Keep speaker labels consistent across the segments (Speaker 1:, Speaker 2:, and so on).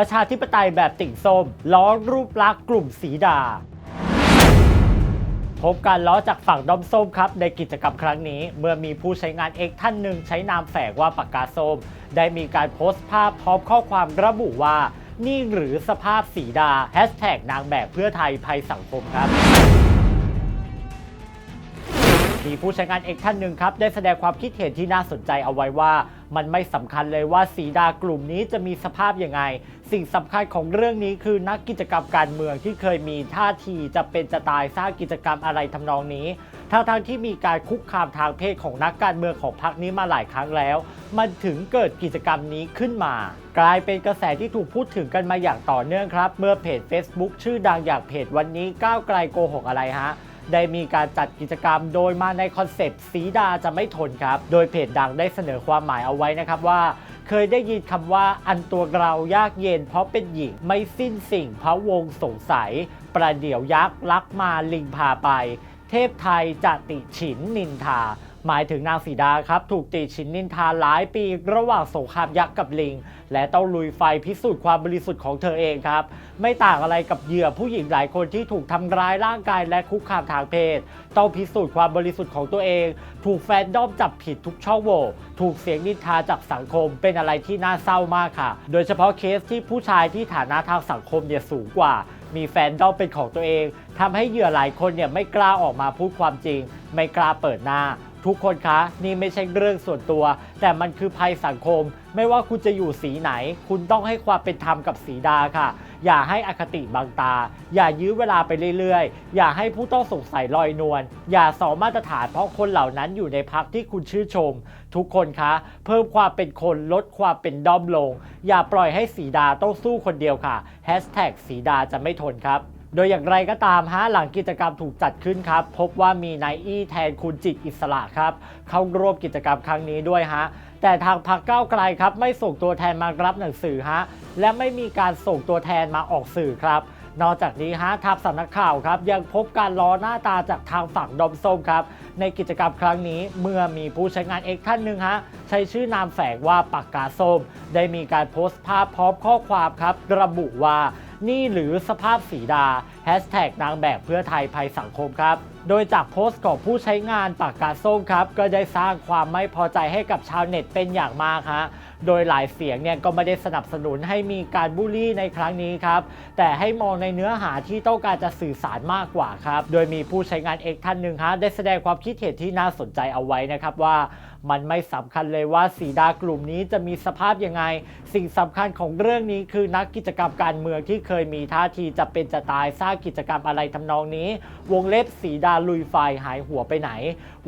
Speaker 1: ประชาธิปไตยแบบติ่งส้มล้อรูปลักษณ์กลุ่มสีดา พบการล้อจากฝั่งด้อมส้มครับ ในกิจกรรมครั้งนี้ เมื่อมีผู้ใช้งาน X ท่านหนึ่งใช้นามแฝงว่าปากกาส้ม ได้มีการโพสต์ภาพพร้อมข้อความระบุว่า นี่หรือสภาพสีดาแฮชแท็กนางแบบเพื่อไทยภัยสังคมครับมีผู้ใช้งานเอกท่านหนึ่งครับ ได้แสดงความคิดเห็นที่น่าสนใจเอาไว้ว่า มันไม่สำคัญเลยว่าสีดากลุ่มนี้จะมีสภาพยังไง สิ่งสำคัญของเรื่องนี้คือนักกิจกรรมการเมืองที่เคยมีท่าทีจะเป็นจะตายสร้างกิจกรรมอะไรทำนองนี้ทั้งทางๆที่มีการคุกคามทางเพศของนักการเมืองของพรรคนี้มาหลายครั้งแล้ว มันถึงเกิดกิจกรรมนี้ขึ้นมา กลายเป็นกระแสที่ถูกพูดถึงกันมาอย่างต่อเนื่องครับ เมื่อเพจ Facebook ชื่อดังอย่างเพจวันนี้ก้าวไกลโกหกอะไรฮะ ได้มีการจัดกิจกรรมโดยมาในคอนเซปต์สีดาจะไม่ทนครับ โดยเพจดังได้เสนอความหมายเอาไว้นะครับว่า เคยได้ยินคำว่าอันตัวเรายากเย็นเพราะเป็นหญิงไม่สิ้นสิ่งพระวงศ์สงสัย ประเดี๋ยวยักษ์ลักมาลิงพาไป เทพไทยจะติฉินนินทา หมายถึงนางสีดาครับ ถูกติชินนินทาหลายปีระหว่างสงครามยักษ์กับลิง และต้องลุยไฟพิสูจน์ความบริสุทธิ์ของเธอเองครับ ไม่ต่างอะไรกับเหยื่อผู้หญิงหลายคนที่ถูกทำร้ายร่างกายและคุกคามทางเพศ ต้องพิสูจน์ความบริสุทธิ์ของตัวเอง ถูกแฟนด้อมจับผิดทุกช่องโหว่ถูกเสียงนินทาจากสังคมเป็นอะไรที่น่าเศร้ามากค่ะ โดยเฉพาะเคสที่ผู้ชายที่ฐานะทางสังคมเนี่ยสูงกว่ามีแฟนด้อมเป็นของตัวเองทำให้เหยื่อหลายคนเนี่ยไม่กล้าออกมาพูดความจริง ไม่กล้าเปิดหน้า ทุกคนคะนี่ไม่ใช่เรื่องส่วนตัว แต่มันคือภัยสังคม ไม่ว่าคุณจะอยู่สีไหน คุณต้องให้ความเป็นธรรมกับสีดาค่ะ อย่าให้อคติบังตา อย่ายื้อเวลาไปเรื่อยๆ อย่าให้ผู้ต้องสงสัยลอยนวลอย่าสองมาตรฐานเพราะคนเหล่านั้นอยู่ในพักที่คุณชื่นชม ทุกคนคะ เพิ่มความเป็นคนลดความเป็นด้อมลง อย่าปล่อยให้สีดาต้องสู้คนเดียวค่ะแฮชแท็กสีดาจะไม่ทนครับ โดยอย่างไรก็ตามฮะหลังกิจกรรมถูกจัดขึ้นครับ พบว่ามีนายอี้แทนคุณจิตอิสระครับ เข้าร่วมกิจกรรมครั้งนี้ด้วยฮะแต่ทางพรรคก้าวไกลครับ ไม่ส่งตัวแทนมารับหนังสือฮะและไม่มีการส่งตัวแทนมาออกสื่อครับ นอกจากนี้ฮะทัพสำนักข่าวครับ ยังพบการล้อหน้าตาจากทางฝั่งดอมส้มครับ ในกิจกรรมครั้งนี้เมื่อมีผู้ใช้งานเอกท่านหนึ่งฮะใช้ชื่อนามแฝงว่าปากกาส้ม ได้มีการโพสต์ภาพพร้อมข้อความครับ ระบุว่า นี่หรือสภาพสีดาแฮชแท็กนางแบบเพื่อไทยภัยสังคมครับ โดยจากโพสต์ของผู้ใช้งานปากกาส้มครับ ก็ได้สร้างความไม่พอใจให้กับชาวเน็ตเป็นอย่างมากฮะโดยหลายเสียงเนี่ยก็ไม่ได้สนับสนุนให้มีการบูลลี่ในครั้งนี้ครับ แต่ให้มองในเนื้อหาที่ต้องการจะสื่อสารมากกว่าครับ โดยมีผู้ใช้งานเอกท่านหนึ่งฮะได้แสดงความคิดเห็นที่น่าสนใจเอาไว้นะครับว่า มันไม่สำคัญเลยว่าสีดากลุ่มนี้จะมีสภาพยังไง สิ่งสำคัญของเรื่องนี้คือนักกิจกรรมการเมืองที่เคยมีท่าทีจะเป็นจะตายสร้างกิจกรรมอะไรทำนองนี้ วงเล็บสีดาลุยไฟหายหัวไปไหน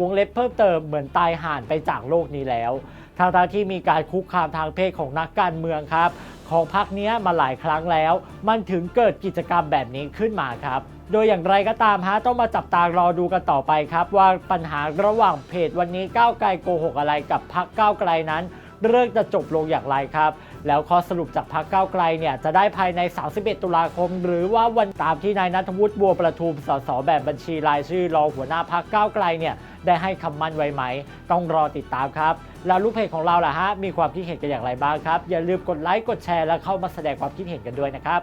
Speaker 1: วงเล็บเพิ่มเติมเหมือนตายห่านไปจากโลกนี้แล้วทางทางที่มีการคุกคามทางเพศของนักการเมืองครับ ของพรรคเนี้ยมาหลายครั้งแล้ว มันถึงเกิดกิจกรรมแบบนี้ขึ้นมาครับ โดยอย่างไรก็ตามฮะต้องมาจับตารอดูกันต่อไปครับ ว่าปัญหาระหว่างเพจวันนี้ก้าวไกลโกหกอะไรกับพรรคก้าวไกลนั้น เรื่องจะจบลงอย่างไรครับ แล้วข้อสรุปจากพรรคก้าวไกลเนี่ยจะได้ภายใน 31 ตุลาคม หรือว่าวันตามที่นายนัทวุฒิบัวประทุมสสแบบบัญชีรายชื่อรองหัวหน้าพรรคก้าวไกลเนี่ยได้ให้คำมั่นไว้ไหม ต้องรอติดตามครับ แล้วลูกเพจของเราล่ะฮะมีความคิดเห็นกันอย่างไรบ้างครับ อย่าลืมกดไลค์กดแชร์และเข้ามาแสดงความคิดเห็นกันด้วยนะครับ